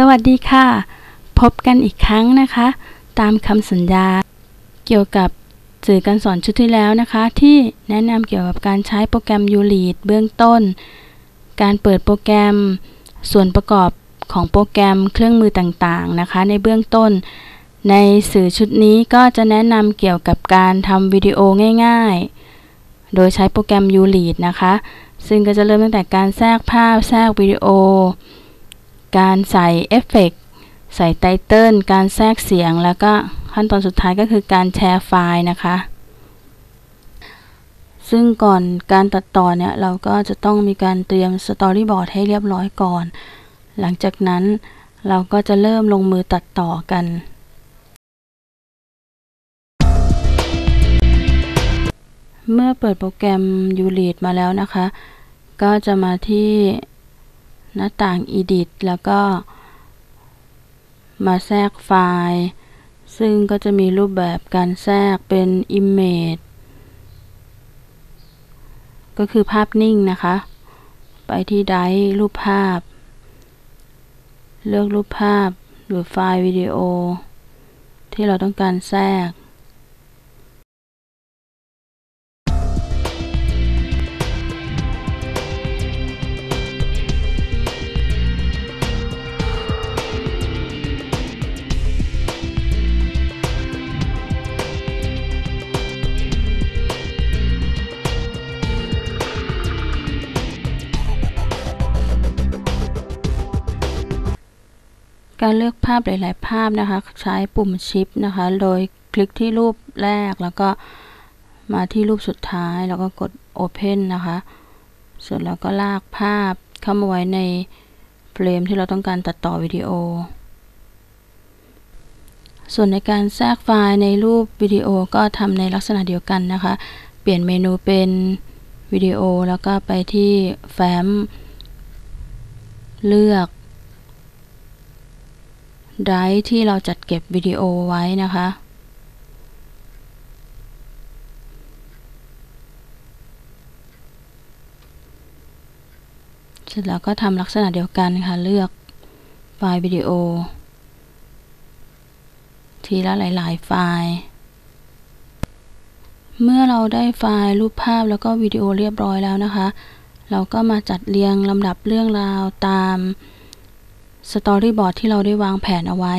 สวัสดีค่ะ พบกันอีกครั้งนะคะ ตามคำสัญญา เกี่ยวกับสื่อการสอนชุดที่แล้วนะคะ ที่แนะนำเกี่ยวกับการใช้โปรแกรม u l e a d เบื้องต้น การเปิดโปรแกรมส่วนประกอบของโปรแกรมเครื่องมือต่างๆนะคะ ในเบื้องต้น ในสื่อชุดนี้ก็จะแนะนำเกี่ยวกับการทำวิดีโอง่ายๆ โดยใช้โปรแกรม u l e a d นะคะ ซึ่งก็จะเริ่มตั้งแต่การแทรกภาพแทรกวิดีโอ การใส่เอฟเฟกใส่ไตเติลการแทรกเสียง แล้วก็ขั้นตอนสุดท้ายก็คือการแชร์ไฟล์นะคะ ซึ่งก่อนการตัดต่อเนี่ย เราก็จะต้องมีการเตรียมสตอรี่บอร์ดให้เรียบร้อยก่อน หลังจากนั้นเราก็จะเริ่มลงมือตัดต่อกัน เมื่อเปิดโปรแกรม u l e a d มาแล้วนะคะ ก็จะมาที่ หน้าต่าง Edit แล้วก็ มาแทรกไฟล์ ซึ่งก็จะมีรูปแบบการแทรกเป็น Image ก็คือภาพนิ่งนะคะ ไปที่ไดร์รูปภาพ เลือกรูปภาพหรือไฟล์วิดีโอ ที่เราต้องการแทรก การเลือกภาพหลาย ๆ ภาพนะคะ ใช้ปุ่มชิปนะคะ โดยคลิกที่รูปแรกแล้วก็มาที่รูปสุดท้ายแล้วก็กด Open นะคะ เสร็จแล้วก็ลากภาพเข้ามาไว้ในเฟรมที่เราต้องการตัดต่อวิดีโอ ส่วนในการแทรกไฟล์ในรูปวิดีโอก็ทำในลักษณะเดียวกันนะคะ เปลี่ยนเมนูเป็นวิดีโอแล้วก็ไปที่แฟ้ม เลือก ไดรฟ์ที่เราจัดเก็บวิดีโอไว้นะคะ เสร็จแล้วก็ทำลักษณะเดียวกันค่ะ เลือกไฟล์วิดีโอ ทีละหลาย ๆ ไฟล์ เมื่อเราได้ไฟล์รูปภาพแล้วก็วิดีโอเรียบร้อยแล้วนะคะ เราก็มาจัดเรียงลำดับเรื่องราวตาม สตอรี่บอร์ดที่เราได้วางแผนเอาไว้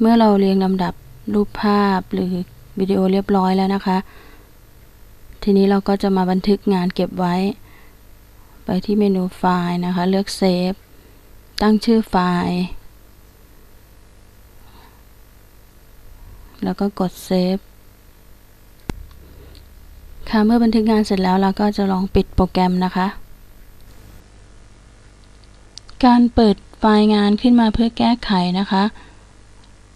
เมื่อเราเรียงลำดับรูปภาพหรือวิดีโอเรียบร้อยแล้วนะคะ ทีนี้เราก็จะมาบันทึกงานเก็บไว้ ไปที่เมนูไฟล์นะคะ เลือกเซฟ ตั้งชื่อไฟล์ แล้วก็กดเซฟค่ะเมื่อบันทึกงานเสร็จแล้วเราก็จะลองปิดโปรแกรมนะคะ การเปิดไฟล์งานขึ้นมาเพื่อแก้ไขนะคะ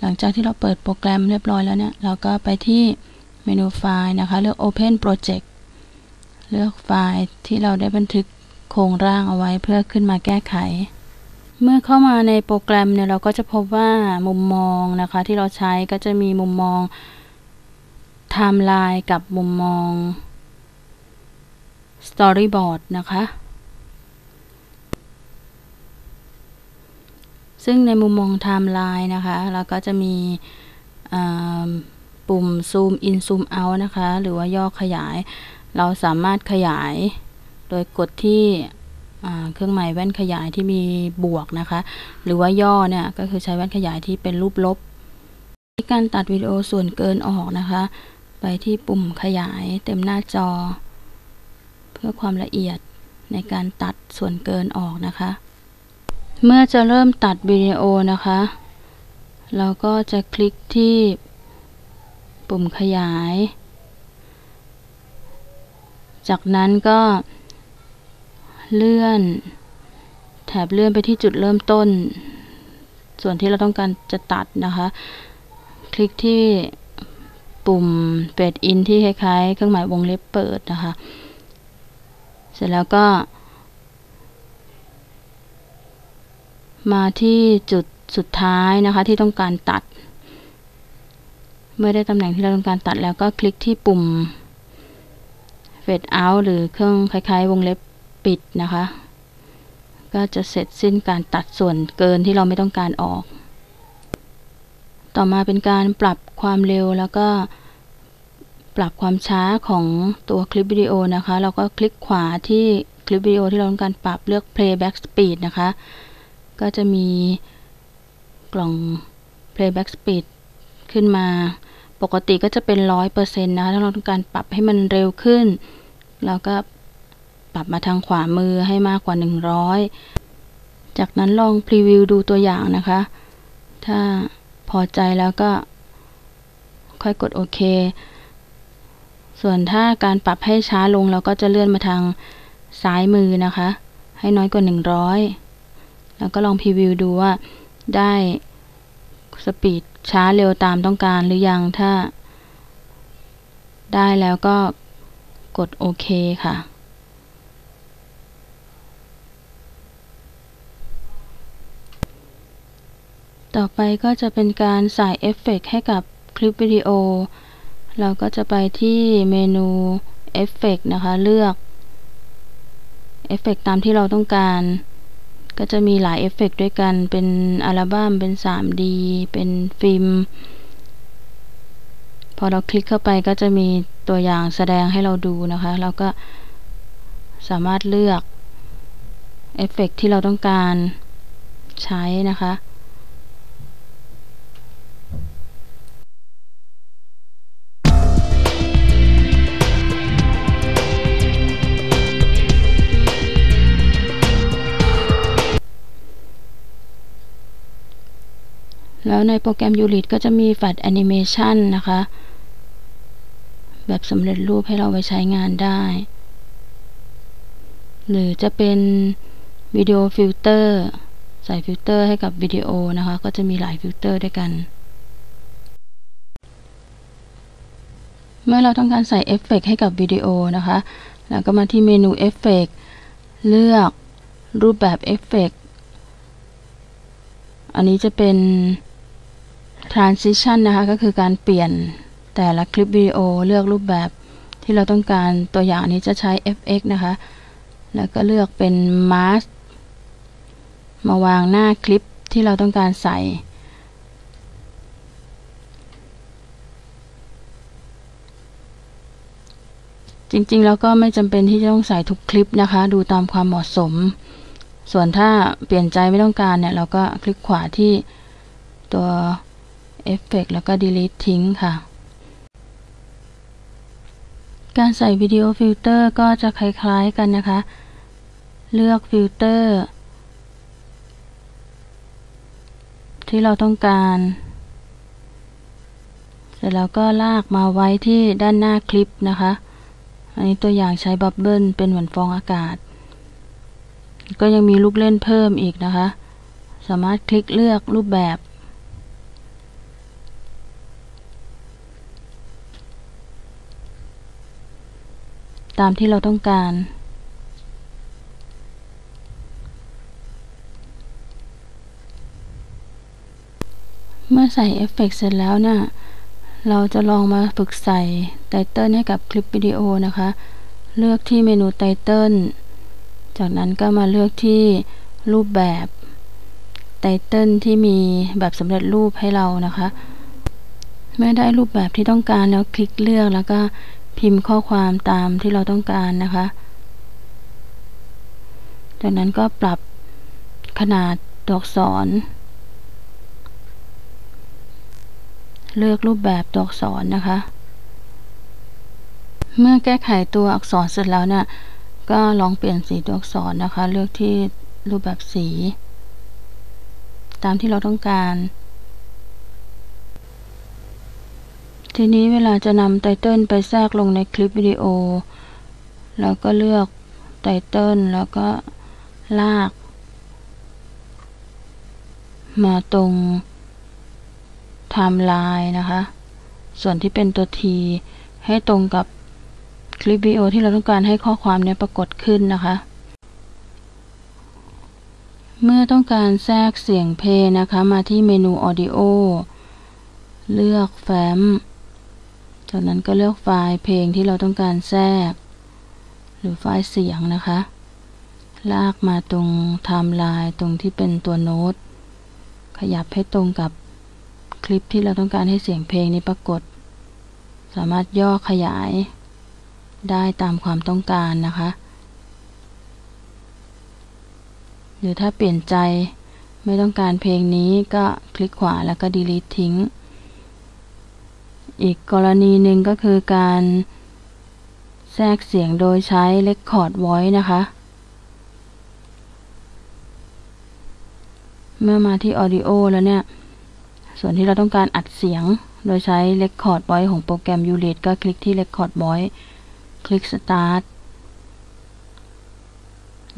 หลังจากที่เราเปิดโปรแกรมเรียบร้อยแล้วเนี่ย เราก็ไปที่เมนูไฟล์นะคะ เลือก Open Project เลือกไฟล์ที่เราได้บันทึกโครงร่างเอาไว้เพื่อขึ้นมาแก้ไข เมื่อเข้ามาในโปรแกรมเนี่ยเราก็จะพบว่ามุมมองนะคะ ที่เราใช้ก็จะมีมุมมองไทม์ไลน์กับมุมมองสตอรี่บอร์ดนะคะ ซึ่งในมุมมองไทม์ไลน์นะคะเราก็จะมีปุ่มซูมอินซูมเอานะคะ หรือว่าย่อขยาย เราสามารถขยายโดยกดที่ เครื่องหมายแว่นขยายที่มีบวกนะคะ หรือว่าย่อเนี่ยก็คือใช้แว่นขยายที่เป็นรูปลบการตัดวิดีโอส่วนเกินออกนะคะ ไปที่ปุ่มขยายเต็มหน้าจอ เพื่อความละเอียดในการตัดส่วนเกินออกนะคะ เมื่อจะเริ่มตัดวิดีโอนะคะ เราก็จะคลิกที่ปุ่มขยาย จากนั้นก็ เลื่อน แถบเลื่อนไปที่จุดเริ่มต้น ส่วนที่เราต้องการจะตัดนะคะ คลิกที่ปุ่มเปิดอินที่คล้ายๆ เครื่องหมายวงเล็บเปิดนะคะ เสร็จแล้วก็ มาที่จุดสุดท้ายนะคะที่ต้องการตัด เมื่อได้ตำแหน่งที่เราต้องการตัดแล้วก็คลิกที่ปุ่ม fade out หรือเครื่องคล้ายๆ วงเล็บ ปิดนะคะ ก็จะเสร็จสิ้นการตัดส่วนเกินที่เราไม่ต้องการออก ต่อมาเป็นการปรับความเร็วแล้วก็ปรับความช้าของตัวคลิปวิดีโอนะคะ เราก็คลิกขวาที่คลิปวิดีโอที่เราต้องการปรับเลือก playback speed นะคะ ก็จะมีกล่อง playback speed ขึ้นมา ปกติก็จะเป็นร้อยเปอร์เซ็นต์นะคะ ถ้าเราต้องการปรับให้มันเร็วขึ้น เราก็ ปรับมาทางขวามือให้มากกว่า 100 จากนั้นลองพรีวิวดูตัวอย่างนะคะ ถ้าพอใจแล้วก็ ค่อยกดโอเค ส่วนถ้าการปรับให้ช้าลงเราก็จะเลื่อนมาทางซ้ายมือนะคะ ให้น้อยกว่า 100 แล้วก็ลองพรีวิวดูว่าได้สปีดช้าเร็วตามต้องการหรือยังถ้าได้แล้วก็กดโอเคค่ะ ต่อไปก็จะเป็นการใส่เอฟเฟกให้กับคลิปวิดีโอ เราก็จะไปที่เมนูเอฟเฟกนะคะ เลือกเอฟเฟกตามที่เราต้องการ ก็จะมีหลายเอฟเฟกด้วยกัน เป็นอัลบั้ม เป็น 3D เป็นฟิล์ม พอเราคลิกเข้าไปก็จะมีตัวอย่างแสดงให้เราดูนะคะ เราก็สามารถเลือกเอฟเฟกที่เราต้องการใช้นะคะ แล้วในโปรแกรม u l i t ก็จะมีแฟลชแอนิเมชันนะคะ แบบสำเร็จรูปให้เราไปใช้งานได้ หรือจะเป็นวิดีโอฟิลเตอร์ใส่ฟิลเตอร์ให้กับวิดีโอนะคะ ก็จะมีหลายฟิลเตอร์ด้วยกัน เมื่อเราต้องการใส่เอฟเฟกให้กับวิดีโอนะคะ เราก็มาที่เมนูเอฟเฟกเลือกรูปแบบเอฟเฟกอันนี้จะเป็น transition นะคะก็คือการเปลี่ยนแต่ละคลิปวิดีโอเลือกรูปแบบที่เราต้องการตัวอย่างนี้จะใช้ fx นะคะ แล้วก็เลือกเป็น mask มาวางหน้าคลิปที่เราต้องการใส่ จริงๆ แล้วก็ไม่จำเป็นที่จะต้องใส่ทุกคลิปนะคะ ดูตามความเหมาะสม ส่วนถ้าเปลี่ยนใจไม่ต้องการเนี่ย เราก็คลิกขวาที่ตัว เอฟเฟกแล้วก็ delete ทิ้งค่ะ การใส่วิดีโอฟิลเตอร์ก็จะคล้ายๆกันนะคะ เลือกฟิลเตอร์ที่เราต้องการ เสร็จแล้วก็ลากมาไว้ที่ด้านหน้าคลิปนะคะ อันนี้ตัวอย่างใช้บับเบิลเป็นเหมือนฟองอากาศ ก็ยังมีลูกเล่นเพิ่มอีกนะคะ สามารถคลิกเลือกรูปแบบ ตามที่เราต้องการ เมื่อใส่เอฟเฟกเสร็จแล้วเนะี่ย เราจะลองมาฝึกใส่ไตเติลให้กับคลิปวิดีโอนะคะ เลือกที่เมนูไตเติล จากนั้นก็มาเลือกที่รูปแบบไตเติลที่มีแบบสำเร็จรูปให้เรานะคะ เมื่อได้รูปแบบที่ต้องการแล้วคลิกเลือกแล้วก็ พิมพ์ข้อความตามที่เราต้องการนะคะ จากนั้นก็ปรับขนาดตัวอักษร เลือกรูปแบบตัวอักษรนะคะ เมื่อแก้ไขตัวอักษรเสร็จแล้วเนะี่ย ก็ลองเปลี่ยนสีตัวอักษรนะคะ เลือกที่รูปแบบสี ตามที่เราต้องการ ทีนี้เวลาจะนำไตเติลไปแทรกลงในคลิปวิดีโอ เราก็เลือกไตเติลแล้วก็ลาก มาตรงไทม์ไลน์นะคะ ส่วนที่เป็นตัวทีให้ตรงกับคลิปวิดีโอที่เราต้องการให้ข้อความนี้ปรากฏขึ้นนะคะ เมื่อต้องการแทรกเสียงเพลงนะคะ มาที่เมนู Audio เลือกแฟ้ม จากนั้นก็เลือกไฟล์เพลงที่เราต้องการแทรก หรือไฟล์เสียงนะคะ ลากมาตรงไทม์ไลน์ตรงที่เป็นตัวโน้ต ขยับให้ตรงกับคลิปที่เราต้องการให้เสียงเพลงนี้ปรากฏ สามารถย่อขยายได้ตามความต้องการนะคะ หรือถ้าเปลี่ยนใจไม่ต้องการเพลงนี้ก็คลิกขวาแล้วก็ delete ทิ้ง อีกกรณีหนึ่งก็คือการแทรกเสียงโดยใช้ Record Voice นะคะ เมื่อมาที่ Audio แล้วเนี่ย ส่วนที่เราต้องการอัดเสียงโดยใช้ Record Voice ของโปรแกรม u l i t ก็คลิกที่ Record Voice คลิก Start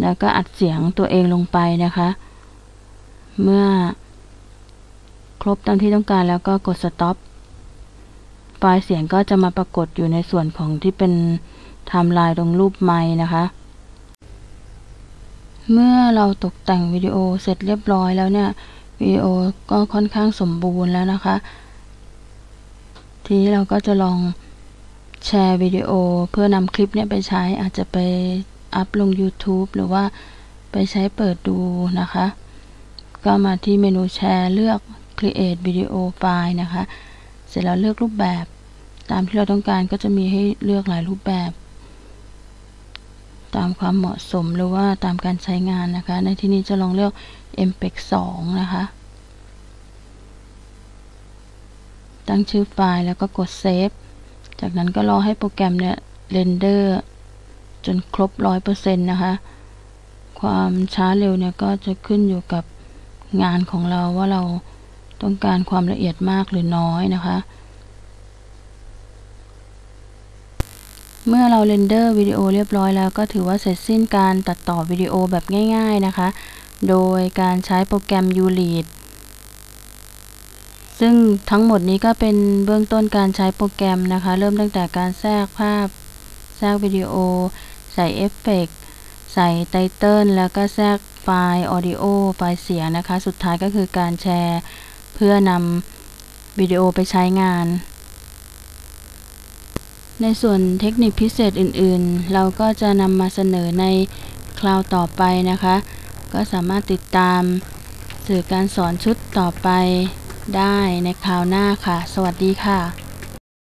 แล้วก็อัดเสียงตัวเองลงไปนะคะ เมื่อครบตามที่ต้องการแล้วก็กด Stop ไฟ ล์เสียงก็จะมาปรากฏอยู่ในส่วนของที่เป็นไทม์ไลน์ตรงรูปไม้นะคะ เมื่อเราตกแต่งวิดีโอเสร็จเรียบร้อยแล้วเนี่ยวิดีโอก็ค่อนข้างสมบูรณ์แล้วนะคะ ทีนี้เราก็จะลองแชร์วิดีโอเพื่อนำคลิปเนี่ยไปใช้อาจจะไปอัพลง YouTube หรือว่าไปใช้เปิดดูนะคะ ก็มาที่เมนูแชร์เลือก create video file นะคะ เสร็จแล้วเลือกรูปแบบ ตามที่เราต้องการก็จะมีให้เลือกหลายรูปแบบ ตามความเหมาะสมหรือว่าตามการใช้งานนะคะ ในที่นี้จะลองเลือก MPEG 2นะคะ ตั้งชื่อไฟล์แล้วก็กดเซฟจากนั้นก็รอให้โปรแกรมเนี่ยเรนเดอร์จนครบ 100%นะคะ ความช้าเร็วเนี่ยก็จะขึ้นอยู่กับงานของเราว่าเราต้องการความละเอียดมากหรือน้อยนะคะ เมื่อเราเรนเดอร์วิดีโอเรียบร้อยแล้วก็ถือว่าเสร็จสิ้นการตัดต่อวิดีโอแบบง่าย ๆนะคะ โดยการใช้โปรแกรม u l i t ซึ่งทั้งหมดนี้ก็เป็นเบื้องต้นการใช้โปรแกรมนะคะ เริ่มตั้งแต่การแทรกภาพ แทรกวิดีโอ ใส่เอฟเฟกใส่ไตเติลแล้วก็แทรกไฟล์ออดิโอไฟล์เสียงนะคะ สุดท้ายก็คือการแชร์ เพื่อนำวิดีโอไปใช้งาน ในส่วนเทคนิคพิเศษอื่นๆ เราก็จะนำมาเสนอในคราวต่อไปนะคะ ก็สามารถติดตามสื่อการสอนชุดต่อไปได้ในคราวหน้าค่ะ สวัสดีค่ะ